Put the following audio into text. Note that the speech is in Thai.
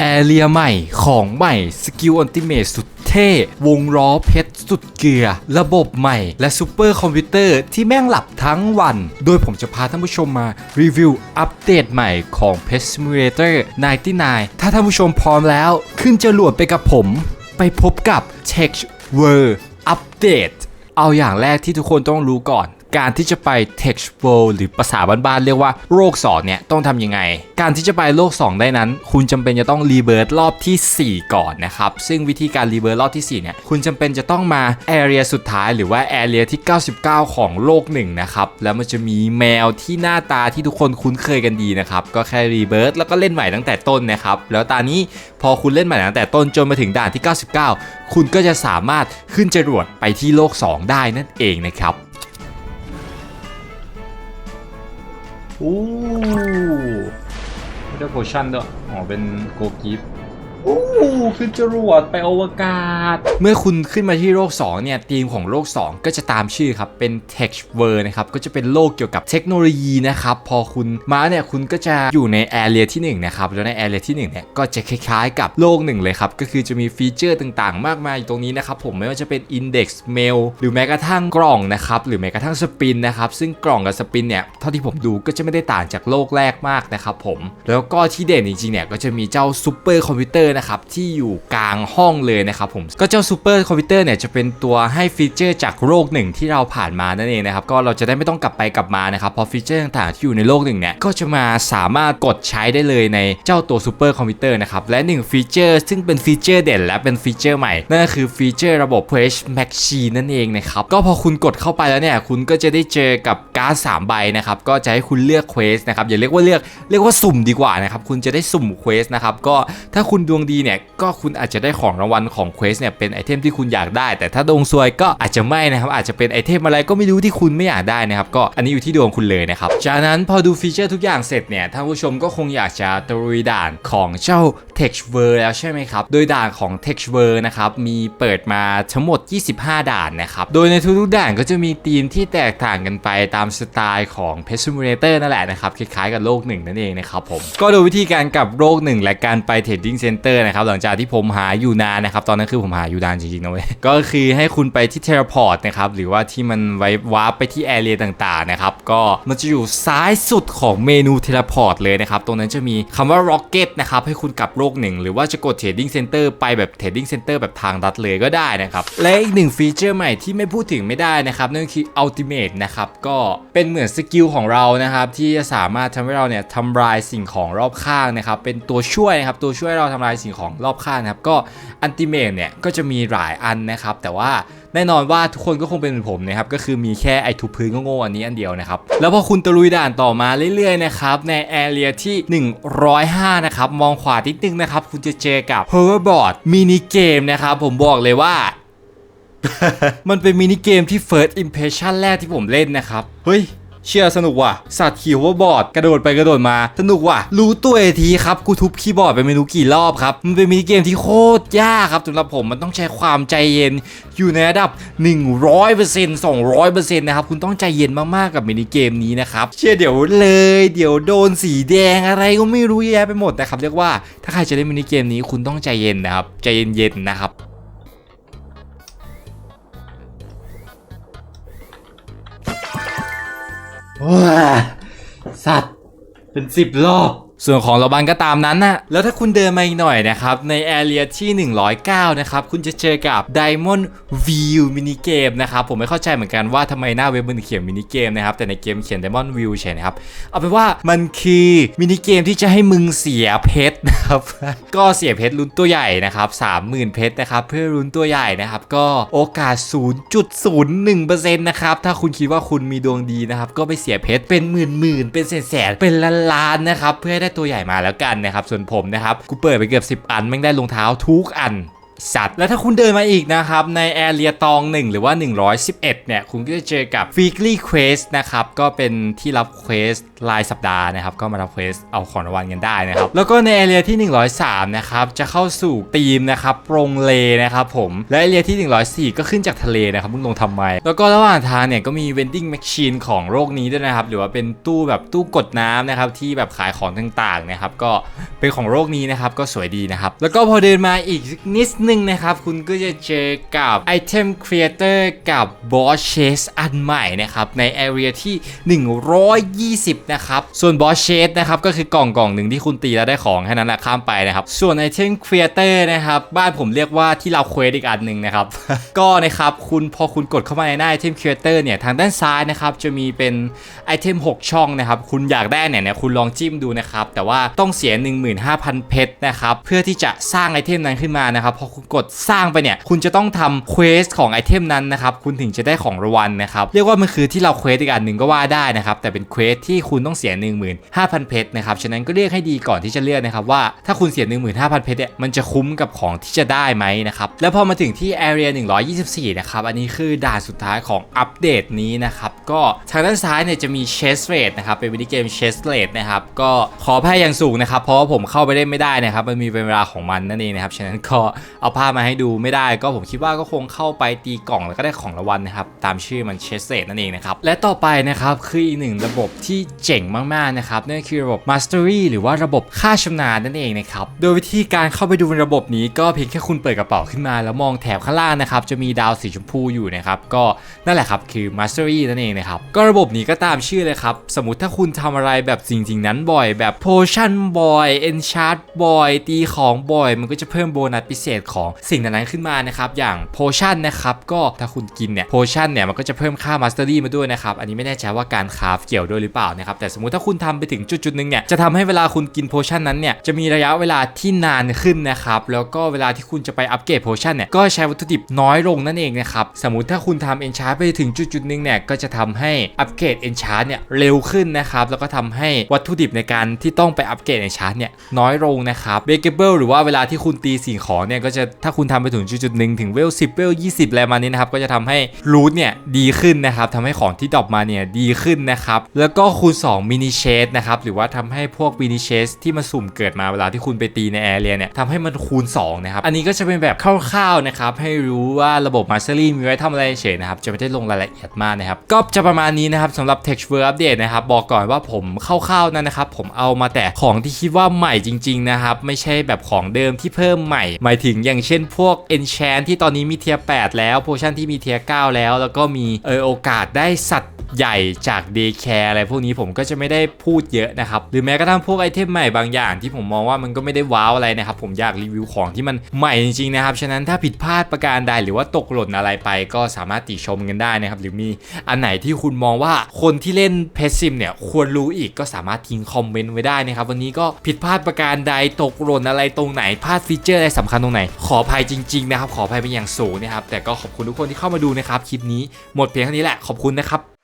แอเรียใหม่ของใหม่สกิลอันติเมตสุดเท่ วงล้อเพชรสุดเกลือ ระบบใหม่ และซูเปอร์คอมพิวเตอร์ที่แม่งหลับทั้งวัน โดยผมจะพาท่านผู้ชมมารีวิวอัปเดตใหม่ของ Pet Simulator 99 ถ้าท่านผู้ชมพร้อมแล้วขึ้นจรวดไปกับผม ไปพบกับ Tech World Update เอาอย่างแรกที่ทุกคนต้องรู้ก่อน การที่จะไป Tech World หรือภาษาบ้านๆเรียกว่าโลก2เนี่ยต้องทำยังไง การที่จะไปโลก2ได้นั้น คุณจำเป็นจะต้องรีเบิร์ตรอบทีสี่4 ก่อนนะครับ ซึ่งวิธีการรีเบิร์ตรอบทีสี่4เนี่ยคุณจำเป็นจะต้องมาแอเรียสุดท้ายหรือว่าแอเรียที่ 99 ของโลก1นะครับแล้วมันจะมีแมวที่หน้าตาที่ทุกคนคุ้นเคยกันดีนะครับก็แค่รีเบิร์ตแล้วก็เล่นใหม่ตั้งแต่ต้นนะครับแล้วตอนนี้พอคุณเล่นใหม่ตั้งแต่ต้นจนมาถึงด่านที่ 99 คุณก็จะสามารถขึ้นจรวดไปที่โลก 2 ได้นั่นเองนะครับ อ้ได้โพชั่นด้วยอ๋อเป็นโกกิฟ โอ้ขึ้นจรวดไปอวกาศ เมื่อคุณขึ้นมาที่โลก 2 เนี่ยธีมของโลก 2 ก็จะตามชื่อครับเป็น Tech World นะครับ ก็จะเป็นโลกเกี่ยวกับเทคโนโลยีนะครับ พอคุณมาเนี่ยคุณก็จะอยู่ในแอเรียที่1นะครับ แล้วในแอเรียที่1เนี่ยก็จะคล้ายๆกับโลกหนึ่งเลยครับ ก็คือจะมีฟีเจอร์ต่างๆ มากมายอยู่ตรงนี้นะครับผมไม่ว่าจะเป็น Index Mail หรือแม้กระทั่งกล่องนะครับหรือแม้กระทั่งสปินนะครับซึ่งกล่องกับสปินเนี่ยเท่าที่ผมดูก็จะไม่ได้ต่างจากโลกแรกมากนะครับผมแล้วก็ที่เด่นจริงๆเนี่ยก็จะมีเจ้าซูเปอร์คอมพิวเตอร์นะครับที่อยู่กลางห้องเลยนะครับผมก็เจ้าซูเปอร์คอมพิวเตอร์เนี่ยจะเป็นตัวให้ฟีเจอร์จากโลกหนึ่งที่เราผ่านมานั่นเองนะครับก็เราจะได้ไม่ต้องกลับไปกลับมานะครับเพราะฟีเจอร์ต่างๆที่อยู่ในโลกหนึ่งเนี่ยก็จะมาสามารถกดใช้ได้เลยในเจ้าตัวซูเปอร์คอมพิวเตอร์นะครับและหนึ่งฟีเจอร์ ซึ่งเป็นฟีเจอร์เด่นและเป็นฟีเจอร์ใหม่นั่นก็คือฟีเจอร์ระบบ Page Machine นั่นเองนะครับก็พอคุณกดเข้าไปแล้วเนี่ยคุณก็จะได้เจอกับ การ์ดสามใบนะครับก็จะให้คุณเลือกเควสนะครับอย่าเรียกว่าเลือกเรียกว่าสุ่มดีกว่านะครับคุณจะได้สุ่มเควสนะครับก็ถ้าคุณดวงดีเนี่ยก็คุณอาจจะได้ของรางวัลของเควสเนี่ยเป็นไอเทมที่คุณอยากได้ แต่ถ้าดวงซวยก็อาจจะไม่นะครับอาจจะเป็นไอเทมอะไรก็ไม่รู้ที่คุณไม่อยากได้นะครับก็อันนี้อยู่ที่ดวงคุณเลยนะครับจากนั้นพอดูฟีเจอร์ทุกอย่างเสร็จเนี่ยท่านผู้ชมก็คงอยากจะตะลุยด่านของเจ้า Tech World แล้วใช่ไหมครับโดยด่านของ Tech World นะครับมีเปิดมาทั้งหมด 25 ด่านนะครับโดยในทุกๆด่านก็จะมีธีมที่แตกต่างกันไปตามสไตล์ของ Pet Simulator นั่นแหละนะครับ คล้ายๆกับโลกหนึ่งนั่นเองนะครับผม ก็โดยวิธีการกลับโลกหนึ่งและการไป Trading Center นะครับ หลังจากที่ผมหาอยู่นานนะครับ ตอนนั้นคือผมหาอยู่นานจริงๆนะเว้ย ก็คือให้คุณไปที่ Teleport นะครับ หรือว่าที่มันไว้วาร์ปไปที่แอเรียต่างๆนะครับ ก็มันจะอยู่ซ้ายสุดของเมนู Teleport เลยนะครับ ตรงนั้นจะมีคำว่า Rocket นะครับ ให้คุณกลับโลกหนึ่งหรือว่าจะกด Trading Center ไปแบบ Trading Center แบบทางลัดเลยก็ได้นะครับ และอีกหนึ่งฟีเจอร์ใหม่ที่ไม่พูดถึงไม่ได้นะครับนั่นคือ Ultimate นะครับก็เป็นเหมือนสกิลของเรานะครับที่จะสามารถทำให้เราเนี่ยทำลายสิ่งของรอบข้างนะครับเป็นตัวช่วยนะครับตัวช่วยเราทำลายสิ่งของรอบข้างนะครับก็ Ultimate เนี่ยก็จะมีหลายอันนะครับแต่ว่าแน่นอนว่าทุกคนก็คงเป็นเหมือนผมนะครับก็คือมีแค่ไอทุบพื้นก็โง่อันนี้อันเดียวนะครับแล้วพอคุณตะลุยด่านต่อมาเรื่อยๆนะครับในแอเรียที่ 105 นะครับมองขวานิดนึงนะครับคุณจะเจอกับ hoverboard มินิเกมนะครับผมบอกเลยว่า มันเป็นมินิเกมที่ first impression แรกที่ผมเล่นนะครับ เฮ้ยเชื่อสนุกว่ะ สัตว์ขี่ว่าบอร์ดกระโดดไปกระโดดมา สนุกว่ะ รู้ตัวเอทีครับ กูทุบคีย์บอร์ดไปไม่รู้กี่รอบครับ มันเป็นมินิเกมที่โคตรยากครับสำหรับผมมันต้องใช้ความใจเย็น อยู่ในระดับ 100% 200%นะครับ คุณต้องใจเย็นมาก ๆ กับมินิเกมนี้นะครับ เชื่อเดี๋ยวเลย เดี๋ยวโดนสีแดงอะไรก็ไม่รู้เยอะแยะไปหมดนะครับ เรียกว่าถ้าใครจะเล่นมินิเกมนี้คุณต้องใจเย็นนะครับ ใจเย็นๆนะครับ ว้าสัตว์ เป็นสิบรอบ ส่วนของเราบันก็ตามนั้นนะแล้วถ้าคุณเดินมาอีกหน่อยนะครับ ในแอเรียที่ 109 นะครับ คุณจะเจอกับ Diamond View มินิเกมนะครับ ผมไม่เข้าใจเหมือนกันว่าทำไมหน้าเว็บมันเขียนมินิเกมนะครับ แต่ในเกมเขียน Diamond View เฉยนะครับ เอาเป็นว่ามันคือมินิเกมที่จะให้มึงเสียเพชรนะครับ ก็เสียเพชรลุ้นตัวใหญ่นะครับ30,000เพชรนะครับ เพื่อลุ้นตัวใหญ่นะครับ ก็โอกาส 0.01%นะครับ ถ้าคุณคิดว่าคุณมีดวงดีนะครับ ก็ไปเสียเพชรเป็นหมื่นหมื่นๆเป็นแสนแสนๆเป็นล้านล้านๆนะครับ เพื่อให้ได้ตัวใหญ่มาแล้วกันนะครับส่วนผมนะครับกูเปิดไปเกือบ 10 อันแม่งได้รองเท้าทุกอัน สัตว์ แล้วถ้าคุณเดินมาอีกนะครับ ในแอเรียตอง 1 หรือว่า 111 เนี่ย คุณก็จะเจอกับ Weekly Quest นะครับ ก็เป็นที่รับเควสรายสัปดาห์นะครับ ก็มารับเควสเอาของรางวัลกันได้นะครับ แล้วก็ในแอเรียที่ 103 นะครับ จะเข้าสู่ธีมนะครับโปรงเลนะครับผม และแอเรียที่ 104 ก็ขึ้นจากทะเลนะครับมึงลงทำไม แล้วก็ระหว่างทางเนี่ยก็มี vending machine ของโลกนี้ด้วยนะครับ หรือว่าเป็นตู้แบบตู้กดน้ำนะครับที่แบบขายของต่างๆนะครับ ก็เป็นของโลกนี้นะครับ ก็สวยดีนะครับ แล้วก็พอเดินมาอีกนิดนึงนะครับ คุณก็จะเจอกับ item creator กับ boss chase อันใหม่นะครับ ใน area ที่ 120 นะครับ ส่วน boss chase นะครับก็คือกล่องกล่องหนึ่งที่คุณตีแล้วได้ของแค่นั้นแหละข้ามไปนะครับ ส่วน item creator นะครับ บ้านผมเรียกว่าที่เราเควสอีกอันหนึ่งนะครับ ก็นะครับคุณพอคุณกดเข้ามาในหน้า item creator เนี่ยทางด้านซ้ายนะครับจะมีเป็นไอเทม6 ช่องนะครับคุณอยากได้เนี่ยเนี่ยคุณลองจิ้มดูนะครับแต่ว่าต้องเสีย 15,000 เพชรนะครับเพื่อที่จะสร้างไอเทมนั้นขึ้นมานะครับพอกดสร้างไปเนี่ย คุณจะต้องทำเควสของไอเทมนั้นนะครับ คุณถึงจะได้ของรางวัลนะครับ เรียกว่ามันคือที่เราเควสอีกอันหนึ่งก็ว่าได้นะครับ แต่เป็นเควสที่คุณต้องเสีย 15,000 เพชรนะครับ ฉะนั้นก็เรียกให้ดีก่อนที่จะเลือกนะครับว่าถ้าคุณเสีย 15,000 เพชรเนี่ย มันจะคุ้มกับของที่จะได้ไหมนะครับ แล้วพอมาถึงที่ area 124 นะครับ อันนี้คือด่านสุดท้ายของอัปเดตนี้นะครับ ก็ทางด้านซ้ายเนี่ยจะมี chess rate นะครับ เป็นวิดีเกม chess rate นะครับ ก็ขออภัยอย่างสูงนะครับ เพราะว่าผมเข้าไปเล่นไม่ได้นะครับ มันมีเป็นเวลาของมันนั่นเองนะครับ ฉะนั้นก็เอาภาพมาให้ดูไม่ได้ ก็ผมคิดว่าก็คงเข้าไปตีกล่องแล้วก็ได้ของรางวัลนะครับตามชื่อมัน chess rate นั่นเองนะครับและต่อไปนะครับคืออีกหนึ่งระบบที่เจ๋งมากๆนะครับนั่นคือระบบ mastery หรือว่าระบบค่าชำนาญนั่นเองนะครับโดยวิธีการเข้าไปดูในระบบนี้ก็เพียงแค่คุณเปิดกระเป๋าขึ้นมา แล้วมองแถบข้างล่างนะครับจะมีดาวสีชมพูอยู่นะครับก็นั่นแหละครับคือ mastery นั่นเองนะครับก็ระบบนี้ก็ตามชื่อเลยครับสมมติถ้าคุณทำอะไรแบบสิ่งสิ่งนั้นบ่อย แบบ potion บ่อย enchant บ่อยตีของบ่อย มันก็จะเพิ่มโบนัสพิเศษของสิ่งนั้นขึ้นมานะครับอย่าง potion นะครับก็ถ้าคุณกินเนี่ย potion เนี่ยมันก็จะเพิ่มค่า mastery มาด้วยนะครับอันนี้ไม่แน่ใจว่าการคาฟเกี่ยวด้วยหรือเปล่านะครับแต่สมมติถ้าคุณทำไปถึงจุดๆหนึ่งเนี่ยจะทำให้เวลาคุณกิน potion นั้นเนี่ยจะมีระยะเวลาที่นานขึ้นนะครับแล้วก็เวลาที่คุณจะไปอัปเกรด potion เนี่ยก็ใช้วัตถุดิบน้อยลงนั่นเองนะครับสมมติถ้าคุณทำ enchant ไปถึงจุดๆหนึ่งเนี่ยก็จะทำให้อัปเกรด enchant เนี่ยเร็วขึ้นนะครับแล้วก็ทำให้วัตถุดิบในการที่ต้องไปอัปเกรด enchant เนี่ยน้อยลงนะครับ breakable หรือว่าเวลาที่คุณตีสิ่งของเนี่ยก็จะถ้าคุณทำไปถึงจุดหนึ่งถึงเวล10เวล20อะไรมานี้นะครับก็จะทำให้รูทเนี่ยดีขึ้นนะครับทำให้ของที่ดรอปมาเนี่ยดีขึ้นนะครับแล้วก็คูณ2มินิเชสนะครับหรือว่าทำให้พวกมินิเชสที่มันสุ่มเกิดมาเวลาที่คุณไปตีในแอเรียเนี่ยทำให้มันคูณ2นะครับอันนี้ก็จะเป็นแบบคร่าวๆนะครับให้รู้ว่าระบบ Mastery มีไว้ทำอะไรเฉยนะครับจะไม่ได้ลงรายละเอียดมากนะครับก็จะประมาณนี้นะครับสำหรับ Tech w o r d Update นะครับบอกก่อนว่าผมคร่าวๆนั้นนะครับผมเอามาแต่ของที่คิดว่าใหม่จริงๆนะครับไม่ใช่แบบของเดิมที่เพิ่มใหม่หมายถึงอย่างเช่นพวก Enchant ที่ตอนนี้มีเทียร์8แล้ว Potion ที่มีเทียร์9แล้ว แล้วก็มีเออโอกาสได้สัตว์ ใหญ่จาก Day Care อะไรพวกนี้ผมก็จะไม่ได้พูดเยอะนะครับ หรือแม้กระทั่งพวกไอเทมใหม่บางอย่างที่ผมมองว่ามันก็ไม่ได้ว้าวอะไรนะครับ ผมอยากรีวิวของที่มันใหม่จริงๆนะครับ ฉะนั้นถ้าผิดพลาดประการใดหรือว่าตกหล่นอะไรไป ก็สามารถติชมกันได้นะครับ หรือมีอันไหนที่คุณมองว่าคนที่เล่นเพซซิมเนี่ยควรรู้อีกก็สามารถทิ้งคอมเมนต์ไว้ได้นะครับ วันนี้ก็ผิดพลาดประการใดตกหล่นอะไรตรงไหนพลาดฟีเจอร์อะไรสำคัญตรงไหน ขออภัยจริงๆนะครับขออภัยเป็นอย่างสูงนะครับแต่ก็ขอบคุณทุกคนที่เข้ามาดูนะครับคลิปนี้หมดเพียงเท่านี้แหละขอบคุณนะครับ